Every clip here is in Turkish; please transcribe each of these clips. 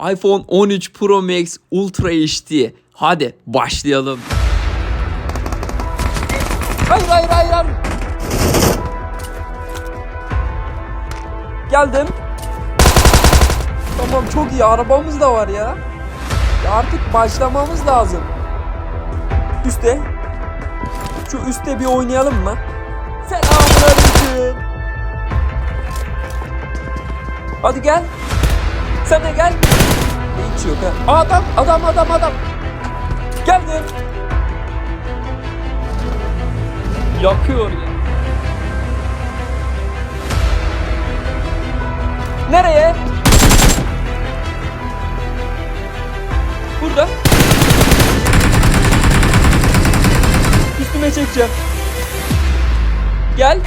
iPhone 13 Pro Max Ultra HD. Hadi başlayalım. Hayır hayır hayır. Geldim. Tamam çok iyi arabamız da var ya. ya artık başlamamız lazım. Üste. Şu üste bir oynayalım mı? Selamünaleyküm. Hadi gel. Sen de gel. Hiç yok ha. Adam, adam, adam, adam. Geldim. Yakıyor ya. Nereye? Burada. Üstüme çekeceğim. Gel.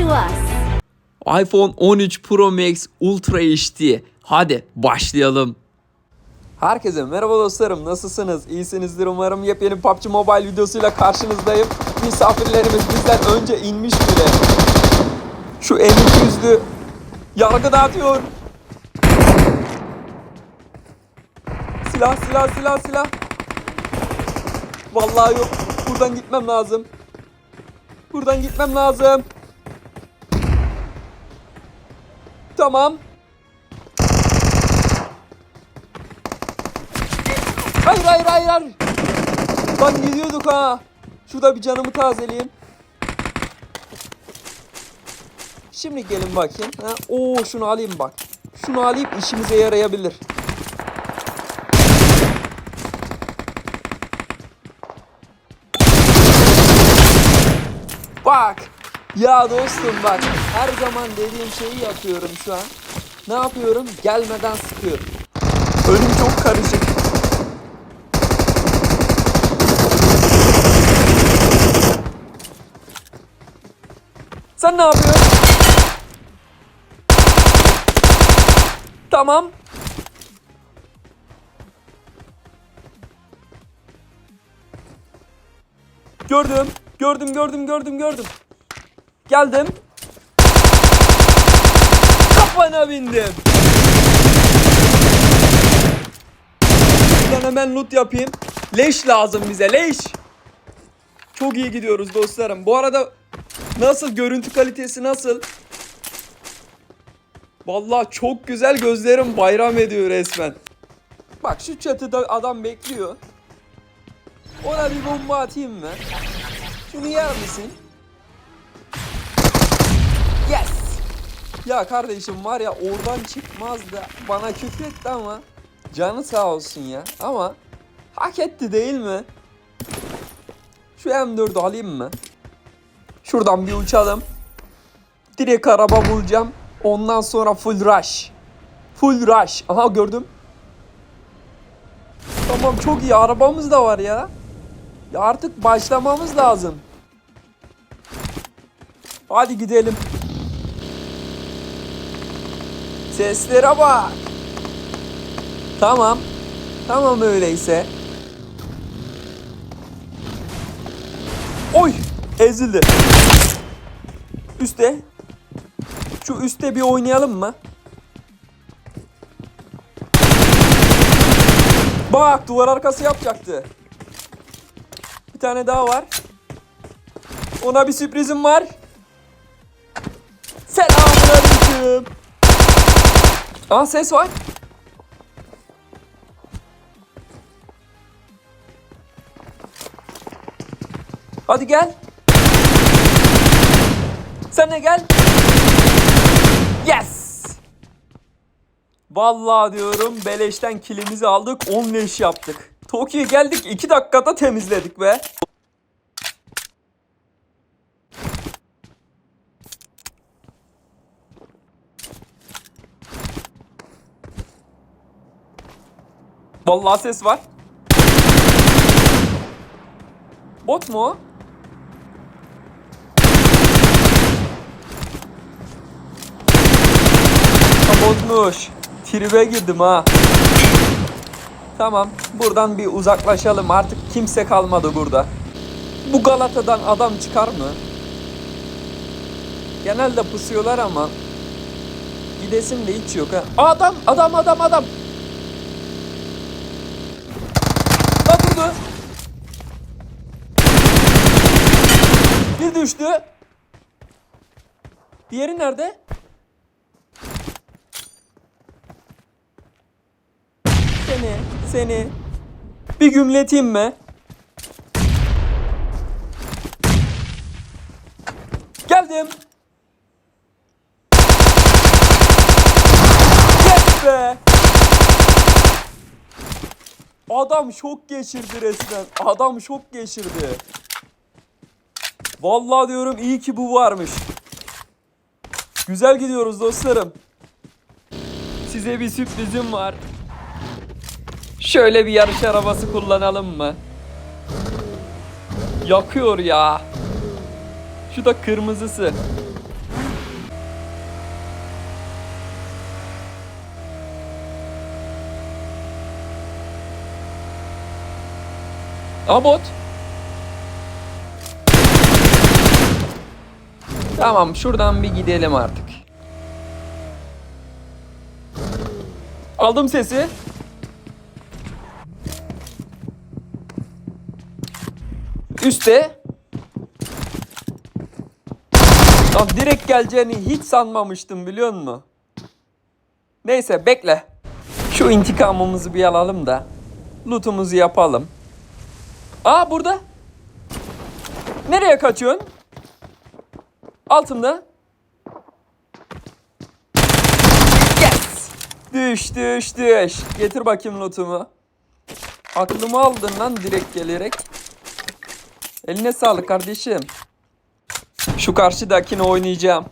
To us. iPhone 13 Pro Max Ultra HD. Hadi başlayalım. Herkese merhaba dostlarım. Nasılsınız? İyisinizdir umarım. Yepyeni PUBG Mobile videosuyla karşınızdayım. Misafirlerimiz bizden önce inmiş bile. Şu M200'lü yargı dağıtıyor. Silah silah silah silah. Vallahi yok. Buradan gitmem lazım. Buradan gitmem lazım. Tamam. Hayır hayır hayır hayır. Gidiyorduk ha. Şurada bir canımı tazeleyeyim. Şimdi gelin bakayım. Ha, oo şunu alayım bak. Şunu alayım işimize yarayabilir. Bak. Ya dostum bak. Her zaman dediğim şeyi yapıyorum şu an. Ne yapıyorum? Gelmeden sıkıyorum. Önüm çok karışık. Sen ne yapıyorsun? Tamam. Gördüm. Gördüm, gördüm, gördüm, gördüm. Geldim. Kafana bindim. Buradan hemen loot yapayım. Leş lazım bize, leş. Çok iyi gidiyoruz dostlarım. Bu arada nasıl görüntü kalitesi nasıl? Vallahi çok güzel gözlerim bayram ediyor resmen. Bak şu çatıda adam bekliyor. Ona bir bomba atayım mı? Şunu yer misin? Ya kardeşim var ya oradan çıkmazdı. Bana küfretti ama canı sağ olsun ya. Ama hak etti değil mi? Şu M4'ü alayım mı? Şuradan bir uçalım. Direkt araba bulacağım. Ondan sonra full rush. Full rush. Aha gördüm. Tamam çok iyi arabamız da var ya. Ya artık başlamamız lazım. Hadi gidelim. Seslere bak. Tamam. Tamam öyleyse. Oy! Ezildi. Üste. Şu üste bir oynayalım mı? Bak duvar arkası yapacaktı. Bir tane daha var. Ona bir sürprizim var. Selamünaleyküm. Aa ses var. Hadi gel. Sen de gel. Yes. Vallahi diyorum beleşten kilimizi aldık 10 leş yaptık. Tokyo'ya geldik 2 dakikada temizledik be. Vallahi ses var. Bot mu o? Botmuş. Tribe girdim ha. Tamam. Buradan bir uzaklaşalım. Artık kimse kalmadı burada. Bu Galata'dan adam çıkar mı? Genelde pusuyorlar ama gidesim de hiç yok ha. Adam, adam, adam, adam. Da durdu. Bir düştü. Diğeri nerede? Seni, seni. Bir gümleteyim mi? Geldim. Yes be. Adam şok geçirdi resmen. Adam şok geçirdi. Vallahi diyorum iyi ki bu varmış. Güzel gidiyoruz dostlarım. Size bir sürprizim var. Şöyle bir yarış arabası kullanalım mı? Yakıyor ya. Şu da kırmızısı. Abot. Tamam şuradan bir gidelim artık. Aldım sesi. Üste. Lan direkt geleceğini hiç sanmamıştım biliyor musun? Neyse bekle. Şu intikamımızı bir alalım da. Loot'umuzu yapalım. Aa burada. Nereye kaçıyorsun? Altımda. Yes. Düş düş düş. Getir bakayım lootumu. Aklımı aldın lan direkt gelerek. Eline sağlık kardeşim. Şu karşıdakini oynayacağım.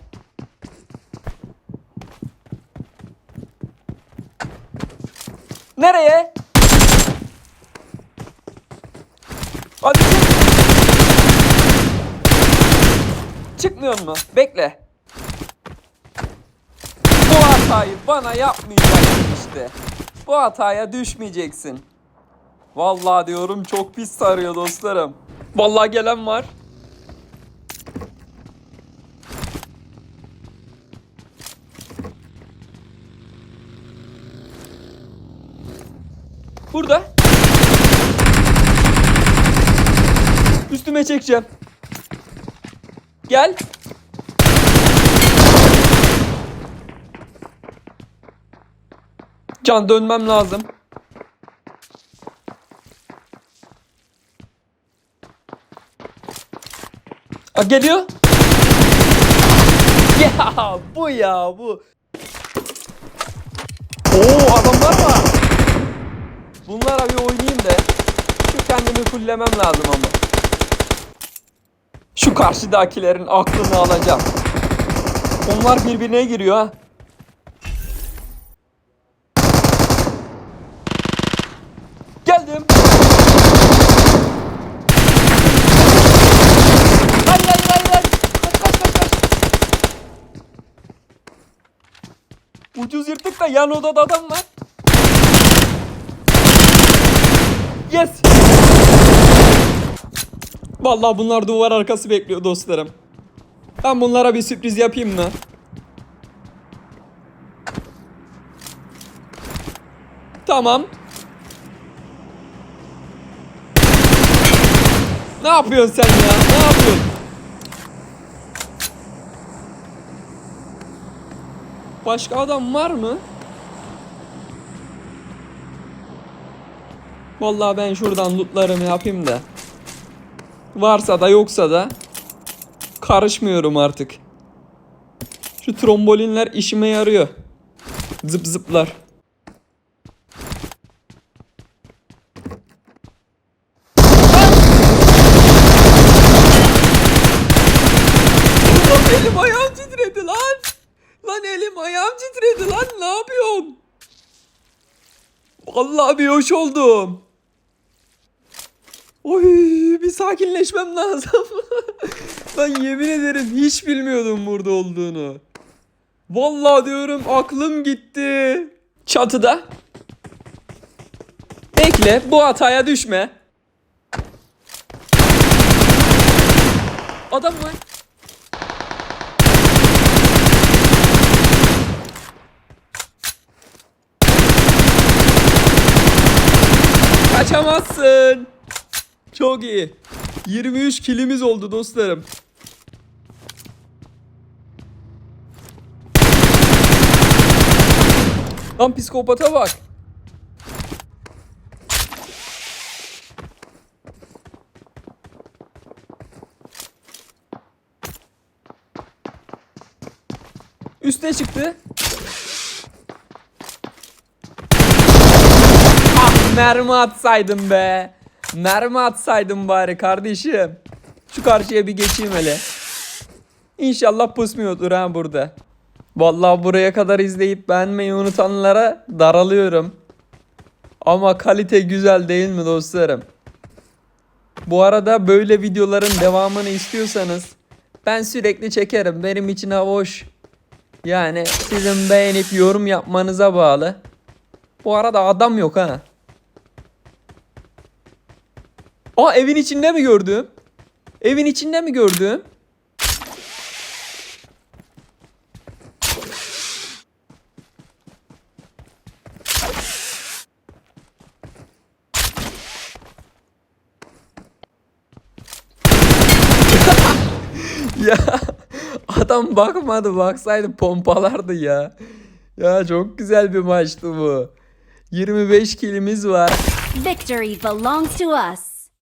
Nereye? Hadi Çıkmıyor mu? Bekle. Bu hatayı bana yapmayacaksın işte. Bu hataya düşmeyeceksin. Vallahi diyorum çok pis sarıyor dostlarım. Vallahi gelen var. Burada. Üstüme çekeceğim. Gel. Can dönmem lazım. Aa, geliyor. Ya bu ya bu. Oo adamlar var. Bunlara bir oynayayım da şu kendimi fullemem lazım ama. Şu karşıdakilerin aklını alacağım. Onlar birbirine giriyor ha. Geldim. Hayır hayır hayır. Ucuz yırtık da yan odada adam var. Yes. Vallahi bunlar duvar arkası bekliyor dostlarım. Ben bunlara bir sürpriz yapayım mı? Tamam. Ne yapıyorsun sen ya? Ne yapıyorsun? Başka adam var mı? Vallahi ben şuradan lootlarımı yapayım da. Varsa da yoksa da karışmıyorum artık. Şu trombolinler işime yarıyor. Zıp zıplar. Lan elim ayağım titredi lan. Lan elim ayağım titredi lan. Ne yapıyorsun? Vallahi bir hoş oldum. Oy bir sakinleşmem lazım. ben yemin ederim hiç bilmiyordum burada olduğunu. Vallahi diyorum aklım gitti. Çatıda. Bekle bu hataya düşme. adam var. Kaçamazsın. Çok iyi. 23 kilimiz oldu dostlarım. Lan psikopata bak. Üste çıktı. Ah mermi atsaydım be. Mermi atsaydım bari kardeşim. Şu karşıya bir geçeyim hele. İnşallah pusmuyordur ha burada. Vallahi buraya kadar izleyip beğenmeyi unutanlara daralıyorum. Ama kalite güzel değil mi dostlarım? Bu arada böyle videoların devamını istiyorsanız ben sürekli çekerim. Benim için hava hoş. Yani sizin beğenip yorum yapmanıza bağlı. Bu arada adam yok ha. Aa evin içinde mi gördüm? Evin içinde mi gördüm? ya adam bakmadı baksaydı pompalardı ya. Ya çok güzel bir maçtı bu. 25 kilimiz var. Victory belongs to us.